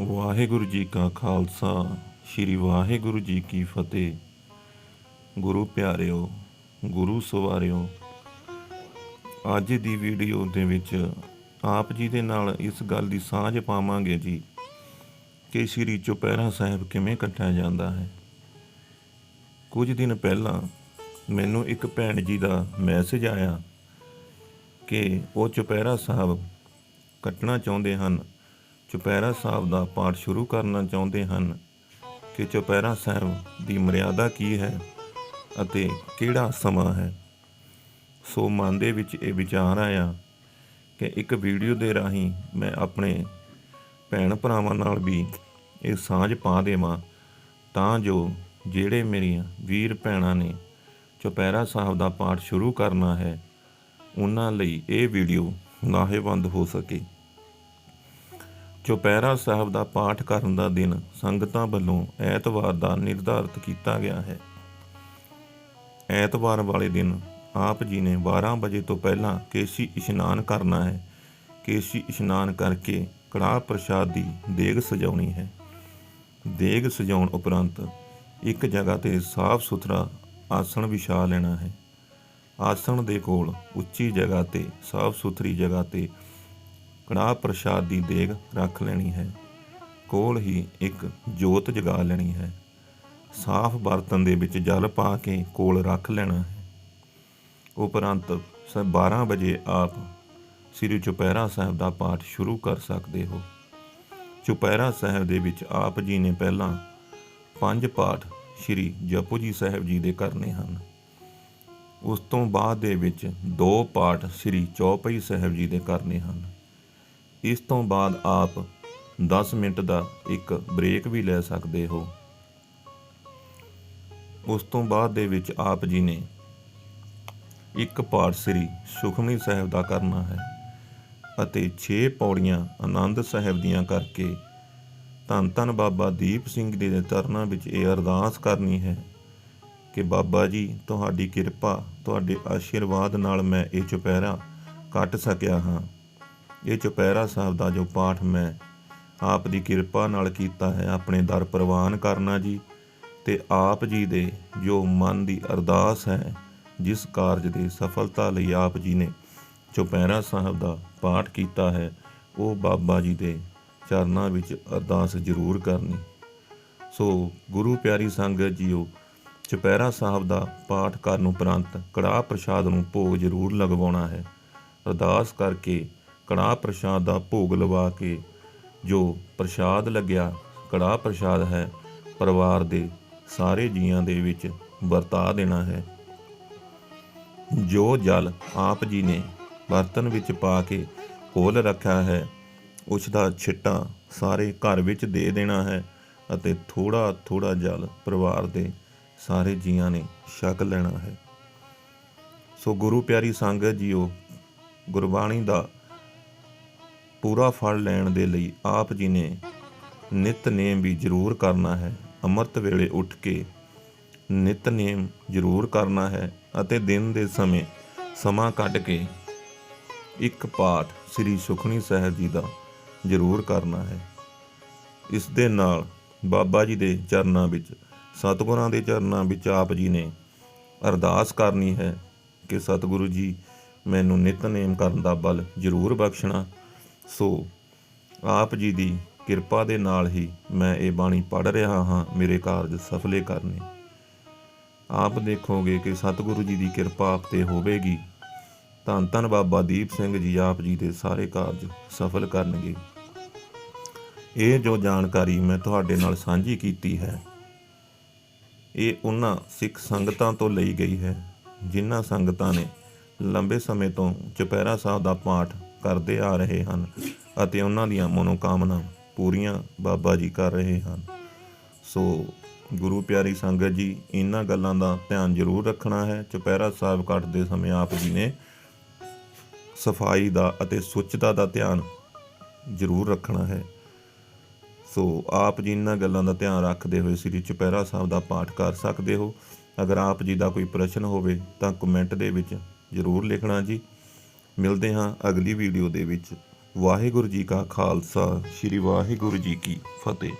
ਵਾਹਿਗੁਰੂ ਜੀ ਕਾ ਖਾਲਸਾ, ਸ੍ਰੀ ਵਾਹਿਗੁਰੂ ਜੀ ਕੀ ਫਤਿਹ। ਗੁਰੂ ਪਿਆਰਿਓ, ਗੁਰੂ ਸਵਾਰਿਓ, ਅੱਜ ਦੀ ਵੀਡੀਓ ਦੇ ਵਿੱਚ ਆਪ ਜੀ ਦੇ ਨਾਲ ਇਸ ਗੱਲ ਦੀ ਸਾਂਝ ਪਾਵਾਂਗੇ ਜੀ ਕਿ ਸ੍ਰੀ ਚੁਪਹਿਰਾ ਸਾਹਿਬ ਕਿਵੇਂ ਕੱਟਿਆ ਜਾਂਦਾ ਹੈ। ਕੁਝ ਦਿਨ ਪਹਿਲਾਂ ਮੈਨੂੰ ਇੱਕ ਭੈਣ ਜੀ ਦਾ ਮੈਸੇਜ ਆਇਆ ਕਿ ਉਹ ਚੁਪਹਿਰਾ ਸਾਹਿਬ ਕੱਟਣਾ ਚਾਹੁੰਦੇ ਹਨ। ਚੁਪਹਿਰਾ ਸਾਹਿਬ ਦਾ ਪਾਠ ਸ਼ੁਰੂ ਕਰਨਾ ਚਾਹੁੰਦੇ ਹਨ ਕਿ ਚੁਪਹਿਰਾ ਸਾਹਿਬ ਦੀ ਮਰਿਆਦਾ ਕੀ ਹੈ ਅਤੇ ਕਿਹੜਾ ਸਮਾਂ ਹੈ। ਸੋ ਮਨ ਦੇ ਵਿੱਚ ਇਹ ਵਿਚਾਰ ਆਇਆ ਕਿ ਇੱਕ ਵੀਡੀਓ ਦੇ ਰਾਹੀਂ ਮੈਂ ਆਪਣੇ ਭੈਣ ਭਰਾਵਾਂ ਨਾਲ ਵੀ ਇਹ ਸਾਂਝ ਪਾ ਦੇਵਾਂ ਤਾਂ ਜੋ ਜਿਹੜੇ ਮੇਰੀਆਂ ਵੀਰ ਭੈਣਾਂ ਨੇ ਚੁਪਹਿਰਾ ਸਾਹਿਬ ਦਾ ਪਾਠ ਸ਼ੁਰੂ ਕਰਨਾ ਹੈ, ਉਹਨਾਂ ਲਈ ਇਹ ਵੀਡੀਓ ਲਾਹੇਵੰਦ ਹੋ ਸਕੇ। ਚੁਪਹਿਰਾ ਸਾਹਿਬ ਦਾ ਪਾਠ ਕਰਨ ਦਾ ਦਿਨ ਸੰਗਤਾਂ ਵੱਲੋਂ ਐਤਵਾਰ ਦਾ ਨਿਰਧਾਰਤ ਕੀਤਾ ਗਿਆ ਹੈ। ਐਤਵਾਰ ਵਾਲੇ ਦਿਨ ਆਪ ਜੀ ਨੇ 12 ਵਜੇ ਤੋਂ ਪਹਿਲਾਂ ਕੇਸੀ ਇਸ਼ਨਾਨ ਕਰਨਾ ਹੈ। ਕੇਸੀ ਇਸ਼ਨਾਨ ਕਰਕੇ ਕੜਾਹ ਪ੍ਰਸ਼ਾਦ ਦੀ ਦੇਗ ਸਜਾਉਣੀ ਹੈ। ਦੇਗ ਸਜਾਉਣ ਉਪਰੰਤ ਇੱਕ ਜਗ੍ਹਾ ਤੇ ਸਾਫ਼ ਸੁਥਰਾ ਆਸਣ ਵਿਛਾ ਲੈਣਾ ਹੈ। ਆਸਣ ਦੇ ਕੋਲ ਉੱਚੀ ਜਗ੍ਹਾ ਤੇ, ਸਾਫ਼ ਸੁਥਰੀ ਜਗ੍ਹਾ ਤੇ ਕੜਾਹ ਪ੍ਰਸ਼ਾਦ ਦੀ ਦੇਗ ਰੱਖ ਲੈਣੀ ਹੈ। ਕੋਲ ਹੀ ਇੱਕ ਜੋਤ ਜਗਾ ਲੈਣੀ ਹੈ। ਸਾਫ਼ ਬਰਤਨ ਦੇ ਵਿੱਚ ਜਲ ਪਾ ਕੇ ਕੋਲ ਰੱਖ ਲੈਣਾ ਹੈ। ਉਪਰੰਤ ਸ 12 ਵਜੇ ਆਪ ਸ੍ਰੀ ਚੁਪਹਿਰਾ ਸਾਹਿਬ ਦਾ ਪਾਠ ਸ਼ੁਰੂ ਕਰ ਸਕਦੇ ਹੋ। ਚੁਪਹਿਰਾ ਸਾਹਿਬ ਦੇ ਵਿੱਚ ਆਪ ਜੀ ਨੇ ਪਹਿਲਾਂ ਪੰਜ ਪਾਠ ਸ੍ਰੀ ਜਪੂ ਜੀ ਸਾਹਿਬ ਜੀ ਦੇ ਕਰਨੇ ਹਨ। ਉਸ ਤੋਂ ਬਾਅਦ ਦੇ ਵਿੱਚ ਦੋ ਪਾਠ ਸ੍ਰੀ ਚੌਪਈ ਸਾਹਿਬ ਜੀ ਦੇ ਕਰਨੇ ਹਨ। ਇਸ ਤੋਂ ਬਾਅਦ ਆਪ 10 ਮਿੰਟ ਦਾ ਇੱਕ ਬ੍ਰੇਕ ਵੀ ਲੈ ਸਕਦੇ ਹੋ। ਉਸ ਤੋਂ ਬਾਅਦ ਦੇ ਵਿੱਚ ਆਪ ਜੀ ਨੇ ਇੱਕ ਪਾਠ ਸ੍ਰੀ ਸੁਖਮਨੀ ਸਾਹਿਬ ਦਾ ਕਰਨਾ ਹੈ ਅਤੇ 6 ਪੌੜੀਆਂ ਆਨੰਦ ਸਾਹਿਬ ਦੀਆਂ ਕਰਕੇ ਧੰਨ ਧੰਨ ਬਾਬਾ ਦੀਪ ਸਿੰਘ ਜੀ ਦੇ ਚਰਨਾਂ ਵਿੱਚ ਇਹ ਅਰਦਾਸ ਕਰਨੀ ਹੈ ਕਿ ਬਾਬਾ ਜੀ, ਤੁਹਾਡੀ ਕਿਰਪਾ, ਤੁਹਾਡੇ ਆਸ਼ੀਰਵਾਦ ਨਾਲ ਮੈਂ ਇਹ ਚੁਪਹਿਰਾ ਕੱਟ ਸਕਿਆ ਹਾਂ। ਇਹ ਚੁਪਹਿਰਾ ਸਾਹਿਬ ਦਾ ਜੋ ਪਾਠ ਮੈਂ ਆਪ ਦੀ ਕਿਰਪਾ ਨਾਲ ਕੀਤਾ ਹੈ, ਆਪਣੇ ਦਰ ਪ੍ਰਵਾਨ ਕਰਨਾ ਜੀ ਤੇ ਆਪ ਜੀ ਦੇ ਜੋ ਮਨ ਦੀ ਅਰਦਾਸ ਹੈ, ਜਿਸ ਕਾਰਜ ਦੇ ਸਫਲਤਾ ਲਈ ਆਪ ਜੀ ਨੇ ਚੁਪਹਿਰਾ ਸਾਹਿਬ ਦਾ ਪਾਠ ਕੀਤਾ ਹੈ, ਉਹ ਬਾਬਾ ਜੀ ਦੇ ਚਰਨਾਂ ਵਿੱਚ ਅਰਦਾਸ ਜ਼ਰੂਰ ਕਰਨੀ। ਸੋ ਗੁਰੂ ਪਿਆਰੀ ਸੰਗਤ ਜੀਓ, ਚੁਪਹਿਰਾ ਸਾਹਿਬ ਦਾ ਪਾਠ ਕਰਨ ਉਪਰੰਤ ਕੜਾਹ ਪ੍ਰਸ਼ਾਦ ਨੂੰ ਭੋਗ ਜ਼ਰੂਰ ਲਗਵਾਉਣਾ ਹੈ। ਅਰਦਾਸ ਕਰਕੇ ਕੜਾਹ ਪ੍ਰਸ਼ਾਦ ਦਾ ਭੋਗ ਲਵਾ ਕੇ ਜੋ ਪ੍ਰਸ਼ਾਦ ਲੱਗਿਆ ਕੜਾਹ ਪ੍ਰਸ਼ਾਦ ਹੈ, ਪਰਿਵਾਰ ਦੇ ਸਾਰੇ ਜੀਆਂ ਦੇ ਵਿੱਚ ਵਰਤਾ ਦੇਣਾ ਹੈ। ਜੋ ਜਲ ਆਪ ਜੀ ਨੇ ਬਰਤਨ ਵਿੱਚ ਪਾ ਕੇ ਕੋਲ ਰੱਖਿਆ ਹੈ, ਉਸ ਦਾ ਛਿੱਟਾ ਸਾਰੇ ਘਰ ਵਿੱਚ ਦੇ ਦੇਣਾ ਹੈ ਅਤੇ ਥੋੜਾ ਥੋੜਾ ਜਲ ਪਰਿਵਾਰ ਦੇ ਸਾਰੇ ਜੀਆਂ ਨੇ ਛਕ ਲੈਣਾ ਹੈ। ਸੋ ਗੁਰੂ ਪਿਆਰੀ ਸੰਗਤ ਜੀਓ, ਗੁਰਬਾਣੀ ਦਾ ਪੂਰਾ ਫਲ ਲੈਣ ਦੇ ਲਈ ਆਪ ਜੀ ਨੇ ਨਿਤਨੇਮ ਵੀ ਜ਼ਰੂਰ ਕਰਨਾ ਹੈ। ਅੰਮ੍ਰਿਤ ਵੇਲੇ ਉੱਠ ਕੇ ਨਿਤਨੇਮ ਜ਼ਰੂਰ ਕਰਨਾ ਹੈ ਅਤੇ ਦਿਨ ਦੇ ਸਮੇਂ ਸਮਾਂ ਕੱਢ ਕੇ ਇੱਕ ਪਾਠ ਸ੍ਰੀ ਸੁਖਣੀ ਸਾਹਿਬ ਜੀ ਦਾ ਜ਼ਰੂਰ ਕਰਨਾ ਹੈ। ਇਸ ਦੇ ਨਾਲ ਬਾਬਾ ਜੀ ਦੇ ਚਰਨਾਂ ਵਿੱਚ, ਸਤਿਗੁਰਾਂ ਦੇ ਚਰਨਾਂ ਵਿੱਚ ਆਪ ਜੀ ਨੇ ਅਰਦਾਸ ਕਰਨੀ ਹੈ ਕਿ ਸਤਿਗੁਰੂ ਜੀ, ਮੈਨੂੰ ਨਿਤਨੇਮ ਕਰਨ ਦਾ ਬਲ ਜ਼ਰੂਰ ਬਖਸ਼ਣਾ ਸੋ ਆਪ ਜੀ ਦੀ ਕਿਰਪਾ ਦੇ ਨਾਲ ਹੀ ਮੈਂ ਇਹ ਬਾਣੀ ਪੜ੍ਹ ਰਿਹਾ ਹਾਂ, ਮੇਰੇ ਕਾਰਜ ਸਫਲੇ ਕਰਨੇ। ਆਪ ਦੇਖੋਗੇ ਕਿ ਸਤਿਗੁਰੂ ਜੀ ਦੀ ਕਿਰਪਾ ਆਪ ਤੇ ਹੋਵੇਗੀ। ਧੰਨ ਧੰਨ ਬਾਬਾ ਦੀਪ ਸਿੰਘ ਜੀ ਆਪ ਜੀ ਦੇ ਸਾਰੇ ਕਾਰਜ ਸਫਲ ਕਰਨਗੇ। ਇਹ ਜੋ ਜਾਣਕਾਰੀ ਮੈਂ ਤੁਹਾਡੇ ਨਾਲ ਸਾਂਝੀ ਕੀਤੀ ਹੈ, ਇਹ ਉਹਨਾਂ ਸਿੱਖ ਸੰਗਤਾਂ ਤੋਂ ਲਈ ਗਈ ਹੈ, ਜਿਨ੍ਹਾਂ ਸੰਗਤਾਂ ਨੇ ਲੰਬੇ ਸਮੇਂ ਤੋਂ ਚੁਪਹਿਰਾ ਸਾਹਿਬ ਦਾ ਪਾਠ ਕਰਦੇ ਆ ਰਹੇ ਹਨ ਅਤੇ ਉਹਨਾਂ ਦੀਆਂ ਮਨੋਕਾਮਨਾ ਪੂਰੀਆਂ ਬਾਬਾ ਜੀ ਕਰ ਰਹੇ ਹਨ। ਸੋ ਗੁਰੂ ਪਿਆਰੀ ਸੰਗਤ ਜੀ, ਇਹਨਾਂ ਗੱਲਾਂ ਦਾ ਧਿਆਨ ਜ਼ਰੂਰ ਰੱਖਣਾ ਹੈ। ਚੁਪਹਿਰਾ ਸਾਹਿਬ ਕੱਟਦੇ ਸਮੇਂ ਆਪ ਜੀ ਨੇ ਸਫ਼ਾਈ ਦਾ ਅਤੇ ਸੁੱਚਤਾ ਦਾ ਧਿਆਨ ਜ਼ਰੂਰ ਰੱਖਣਾ ਹੈ। ਸੋ ਆਪ ਜੀ ਇਹਨਾਂ ਗੱਲਾਂ ਦਾ ਧਿਆਨ ਰੱਖਦੇ ਹੋਏ ਸ੍ਰੀ ਚੁਪਹਿਰਾ ਸਾਹਿਬ ਦਾ ਪਾਠ ਕਰ ਸਕਦੇ ਹੋ। ਅਗਰ ਆਪ ਜੀ ਦਾ ਕੋਈ ਪ੍ਰਸ਼ਨ ਹੋਵੇ ਤਾਂ ਕਮੈਂਟ ਦੇ ਵਿੱਚ ਜ਼ਰੂਰ ਲਿਖਣਾ ਜੀ। ਮਿਲਦੇ ਹਾਂ ਅਗਲੀ ਵੀਡੀਓ ਦੇ ਵਿੱਚ। ਵਾਹਿਗੁਰੂ ਜੀ ਕਾ ਖਾਲਸਾ, ਸ੍ਰੀ ਵਾਹਿਗੁਰੂ ਜੀ ਕੀ ਫਤਿਹ।